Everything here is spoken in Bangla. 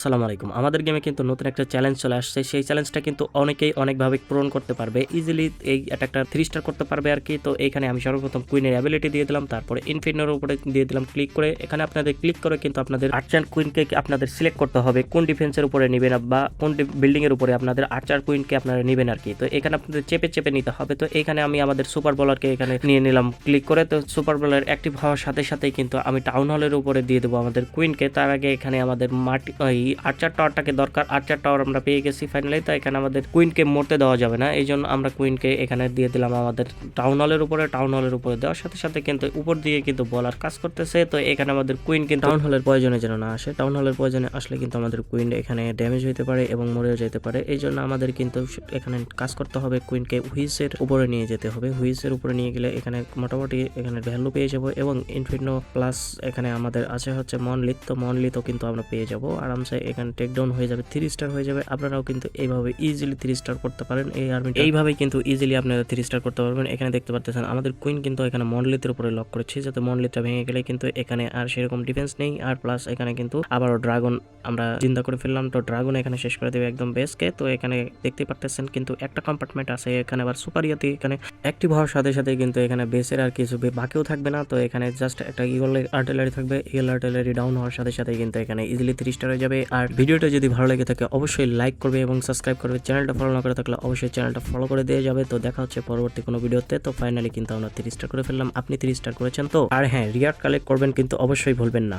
আসসালামু আলাইকুম। আমাদের গেমে কিন্তু নতুন একটা চ্যালেঞ্জ চলে আসছে। সেই চ্যালেঞ্জটা কিন্তু অনেকেই অনেকভাবে পূরণ করতে পারবে। ইজিলি এই অ্যাটাকটা থ্রি স্টার করতে পারবে আর কি। তো এইখানে আমি সর্বপ্রথম কুইনের অ্যাবিলিটি দিয়ে দিলাম। তারপরে ইনফিনোর উপরে দিয়ে দিলাম ক্লিক করে। এখানে আপনাদের ক্লিক করে কিন্তু আপনাদের আর্চার কুইনকে আপনাদের সিলেক্ট করতে হবে। কোন ডিফেন্সের উপরে নেবেন বা কোন বিল্ডিংয়ের উপরে আপনাদের আর্চার কুইনকে আপনারা নেবেন আর কি। তো এখানে আপনাদের চেপে চেপে নিতে হবে। তো এখানে আমি আমাদের সুপার বলারকে এখানে নিয়ে নিলাম ক্লিক করে। তো সুপার বলার অ্যাক্টিভ হওয়ার সাথে সাথেই কিন্তু আমি টাউন হলের উপরে দিয়ে দেবো আমাদের কুইনকে তার আগে এখানে আমাদের মাটি আর্চার টাওয়ারটাকে দরকার। আর্চার টাওয়ার আমরা পেয়ে গেছি ফাইনালি তো এখানে আমাদের কুইনকে মরতে দেওয়া যাবে না। এই জন্য আমরা কুইনকে এখানে দিয়ে দিলাম আমাদের টাউন হলের উপরে টাউন হলের উপরে দেওয়ার সাথে সাথে কিন্তু উপর দিয়ে কিন্তু বলার কাজ করতেছে। তো এখানে আমাদের কুইন কিন্তু টাউন হলের প্রয়োজনে যেন না আসে। টাউন হলের প্রয়োজনে আসলে কিন্তু আমাদের কুইন এখানে ড্যামেজ হতে পারে এবং মরেও যেতে পারে। এই জন্য আমাদের কিন্তু এখানে কাজ করতে হবে কুইনকে হুইসের উপরে নিয়ে যেতে হবে। হুইসের উপরে নিয়ে গেলে এখানে মোটামুটি এখানে ভ্যালু পেয়ে যাব এবং ইনফিনো প্লাস এখানে আমাদের আছে হচ্ছে মনলিত তো মনলিতও কিন্তু আমরা পেয়ে যাব। আরামসে এখানে টেকডাউন হয়ে যাবে থ্রি স্টার হয়ে যাবে। আপনারাও কিন্তু এইভাবে ইজিলি থ্রি স্টার করতে পারেন। এই আর্মি এইভাবেই কিন্তু ইজিলি আপনারা থ্রি স্টার করতে পারবেন। এখানে দেখতে পাচ্ছেন আমাদের কুইন কিন্তু এখানে মনলিতের উপরে লক করেছে। যাতে মন্ডলিটা ভেঙে গেলে কিন্তু এখানে আর সেরকম ডিফেন্স নেই। আর প্লাস এখানে কিন্তু আবারও ড্রাগন আমরা চিন্তা করে ফেললাম। তো ড্রাগন এখানে শেষ করে দেবে একদম বেসকে তো এখানে দেখতে পারতেছেন কিন্তু একটা কম্পার্টমেন্ট আছে। এখানে আবার সুপার ইয়াতে, এখানে অ্যাক্টিভ হওয়ার সাথে সাথে কিন্তু এখানে বেসের আর কিছু বাকিও থাকবে না। তো এখানে জাস্ট একটা ইগল আর্টিলারি থাকবে। ইগল আর্টিলারি ডাউন হওয়ার সাথে সাথে কিন্তু এখানে ইজিলি থ্রি স্টার হয়ে যাবে। আর ভিডিওটা যদি ভালো লেগে থাকে অবশ্যই লাইক করবে এবং সাবস্ক্রাইব করবে। চ্যানেলটা ফলো না করে থাকলে অবশ্যই চ্যানেলটা ফলো করে দিয়ে যাবে। তো দেখা হচ্ছে পরবর্তী কোনো ভিডিওতে। তো ফাইনালি কিন্তু আমরা থ্রি স্টার করে ফেললাম। আপনি থ্রি স্টার করেছেন তো। আর হ্যাঁ রিয়াক্ট কালেক্ট করবেন কিন্তু অবশ্যই ভুলবেন না।